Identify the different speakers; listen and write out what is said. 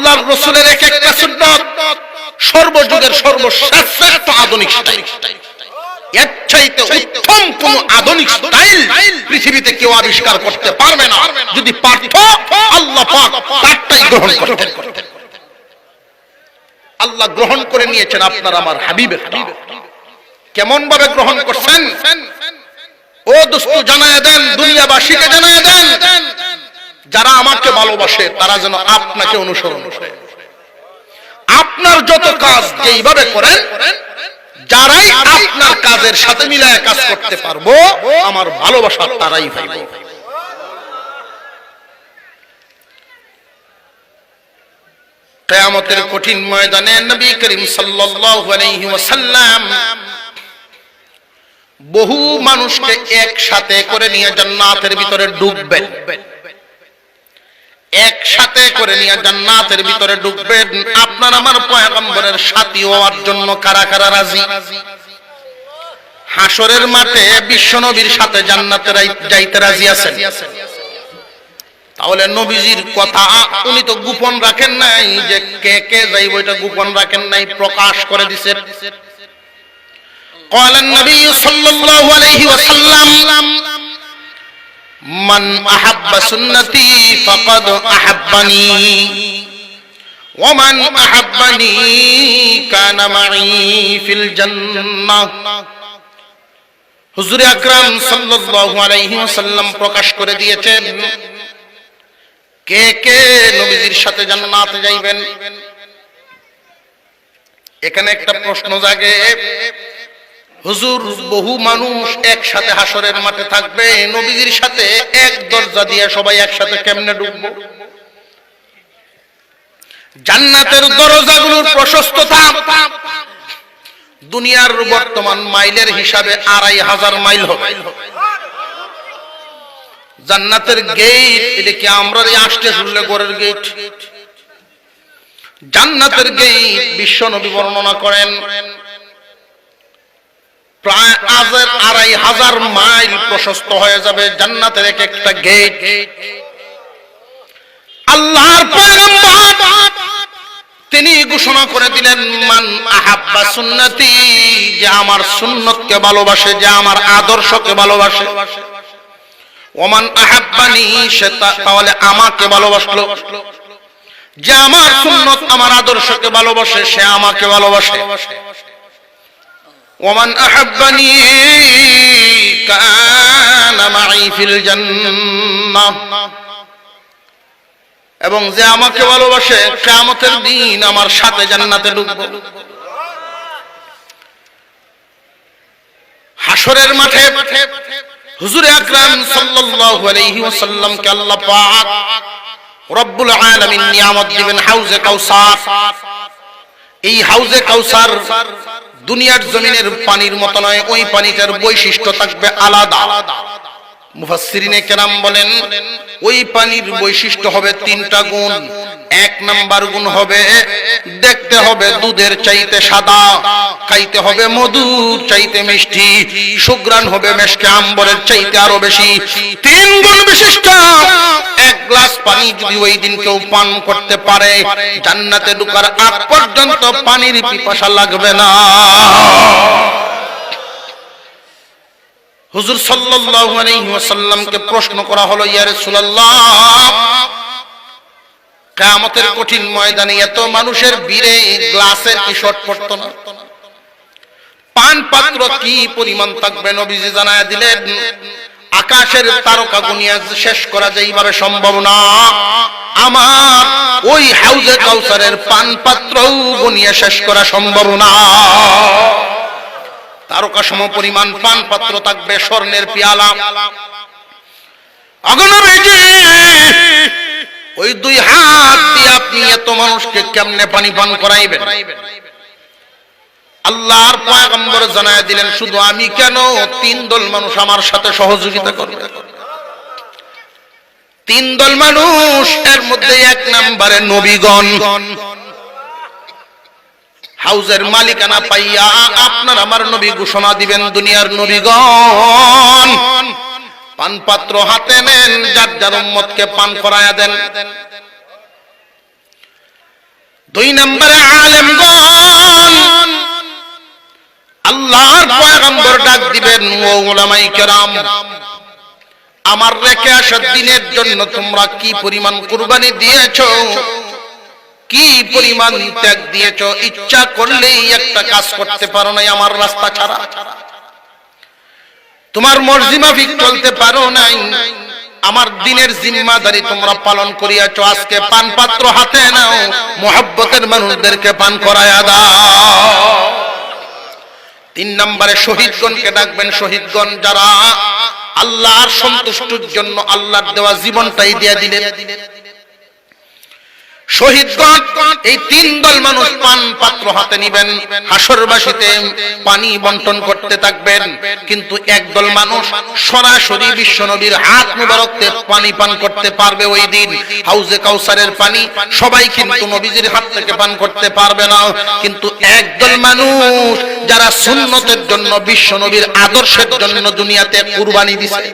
Speaker 1: আল্লাহর রসুলের এক একটা সুন্নত সর্বযুগের সর্বশ্রেষ্ঠ আধুনিক আধুনিক আমার কেমন ভাবে গ্রহণ করছেন? ও দোস্ত, জানায় দেন, দুনিয়াবাসীকে জানায় দেন। যারা আমাকে ভালোবাসে, তারা যেন আপনাকে অনুসরণ করে। আপনার যত কাজ যেইভাবে করেন, যারাই আপনার কাজের সাথে মিলায় কাজ করতে পারব, আমার ভালোবাসা তারাই পাইব। কেয়ামতের কঠিন ময়দানে নবী করিম ওয়াসাল্লাম বহু মানুষকে একসাথে করে নিয়ে জান্নাতের ভিতরে ডুববেন। একসাথে করে নিয়ে জান্নাতের ভিতরে ঢুকবেন আপনার আমার পয়গম্বরের সাথী হওয়ার জন্য কারা কারা রাজি হাসরের মাঠে বিশ্বনবীর সাথে জান্নাতে যাইতে রাজি আছেন তাহলে নবীজির কথা উনি তো গোপন রাখেন নাই যে কে কে যাইব এটা গোপন রাখেন নাই প্রকাশ করে দিছেন قال النبي صلى الله عليه وسلم মান আহাব্বা সুন্নতি ফাকাদ আহাব্বানি। ওমান আহাব্বানি কানা ফিল জান্নাহ। হুজুর আকরাম সাল্লাল্লাহু আলাইহি ওয়াসাল্লাম প্রকাশ করে দিয়েছেন, কে কে নবীজির সাথে জান্নাতে যাইবেন? এখানে একটা প্রশ্ন জাগে। হুজুর, বহু মানুষ একসাথে হাসরের মাঠে থাকবে, নবীজির সাথে এক দরজা দিয়ে সবাই একসাথে কেমনে ঢুকবো জান্নাতের দরজাগুলোর প্রশস্ততা দুনিয়ার বর্তমান মাইলের হিসাবে আড়াই হাজার মাইল হবে। জান্নাতের গেট, এটা কি আমরা আসতে শুনলে গড়ের গেট? জান্নাতের গেট বিশ্ব নবী বর্ণনা করেন প্রায় আজের আড়াই হাজার মাইল প্রশস্ত হয়ে যাবে জান্নাতের এক একটা গেট। আল্লাহর তিনি ঘোষণা করে দিলেন, মান আহাব্বা সুন্নতি, যে আমার সুন্নতকে ভালোবাসে, যে আমার আদর্শকে ভালোবাসে। ওমান আহাব্বানি সে তাহলে আমাকে ভালোবাসলো। যে আমার সুন্নত, আমার আদর্শকে ভালোবাসে, সে আমাকে ভালোবাসে। ওমান আহাব্বানি কানা মাই ফিল জান্নাহ। এবং যে আমাকে ভালোবাসে, কিয়ামতের দিন আমার সাথে জান্নাতে ঢুকবে হাসরের মাঠে হুজুর আকরাম সাল্লাল্লাহু আলাইহি ওয়াসাল্লাম কে আল্লাহ পাক রব্বুল আলামিন নিয়ামত দিবেন হাউজে কাউসার। এই হাউজে কাউসার দুনিয়ার জমিনের পানির মতো নয় ওই পানিটার বৈশিষ্ট্য থাকবে আলাদা। মুফাসসিরিনে কেরাম বলেন, ওই পানির বৈশিষ্ট্য হবে তিনটা গুণ। এক নাম্বার গুণ হবে দেখতে হবে দুধের চাইতে সাদা, খাইতে হবে মধুর চাইতে মিষ্টি সুগ্রান হবে মেশকে আম্বরের চাইতে আরও বেশি। তিন গুণ বিশিষ্ট, এক গ্লাস পানি যদি ওই দিন কেউ পান করতে পারে, জান্নাতে ঢুকার আগ পর্যন্ত পানির পিপাসা লাগবে না। হুজুর সাল্লাল্লাহু আলাইহি ওয়াসাল্লামকে প্রশ্ন করা হলো, ইয়া রাসূলুল্লাহ, কিয়ামতের কঠিন ময়দানে এত মানুষের ভিড়ে গ্লাসের কি শর্ট না। পান পাত্র কি পরিমাণ থাকবে? নবীজি জানায় দিলেন, আকাশের তারকা গুনিয়া শেষ করা যেইভাবে সম্ভব না। আমার ওই হাউজে কাউসারের পান পাত্রও গুনিয়া শেষ করা সম্ভব না। সম পরিমাণ পান পাত্র থাকবে, স্বর্ণের পিয়ালা। ওই দুই হাত দিয়ে আপনি এত মানুষকে কেমনে পানি পান করাইবেন? আল্লাহর পয়গম্বর জানায় দিলেন, শুধু আমি কেন তিন দল মানুষ আমার সাথে সহযোগিতা করবে? তিন দল মানুষ, এর মধ্যে এক নম্বরে নবীগণ। হাউজের মালিকানা পাইয়া আপনার আমার নবী ঘোষণা দিবেন দুনিয়ার নবীগণ। পান পাত্র হাতে নেন, যার যার উম্মতকে পান করায়া দেন। দুই নম্বরে আলেমগণ, আল্লাহর পয়গম্বর ডাক দিবেন, ও ওলামাই কেরাম, আমার রেখে আসা দিনের জন্য তোমরা কি পরিমাণ কুরবানি দিয়েছ? কি পরিমাণ ত্যাগ দিয়েছ? ইচ্ছা করলেই একটা কাজ করতে পারো নাই আমার রাস্তা ছাড়া। তোমার মর্জি মাফিক চলতে পারো নাই। আমার দিনের জিম্মাদারি তোমরা পালন করিয়াছো। আজকে পান পাত্র হাতে নাও, মোহাব্বতের মানুষদেরকে পান করায়া দাও। তিন নম্বরে শহীদগণকে ডাকবেন শহীদগণ যারা আল্লাহর সন্তুষ্টির জন্য আল্লাহর দেওয়া জীবনটাই দিয়ে দিলেন। শহীদগণ, এই তিন দল মানুষ পান পাত্র হাতে নিবেন। হাসরবাসীতে পানি বন্টন করতে থাকবেন। কিন্তু একদল মানুষ সরাসরি বিশ্ব নবীর হাত মুবারকতে পানি পান করতে পারবে ওই দিন। হাউজে কাউসারের পানি সবাই কিন্তু নবীজির হাত থেকে পান করতে পারবে না। কিন্তু একদল মানুষ যারা সুন্নতের জন্য বিশ্ব নবীর আদর্শের জন্য দুনিয়াতে কুরবানি দিছে।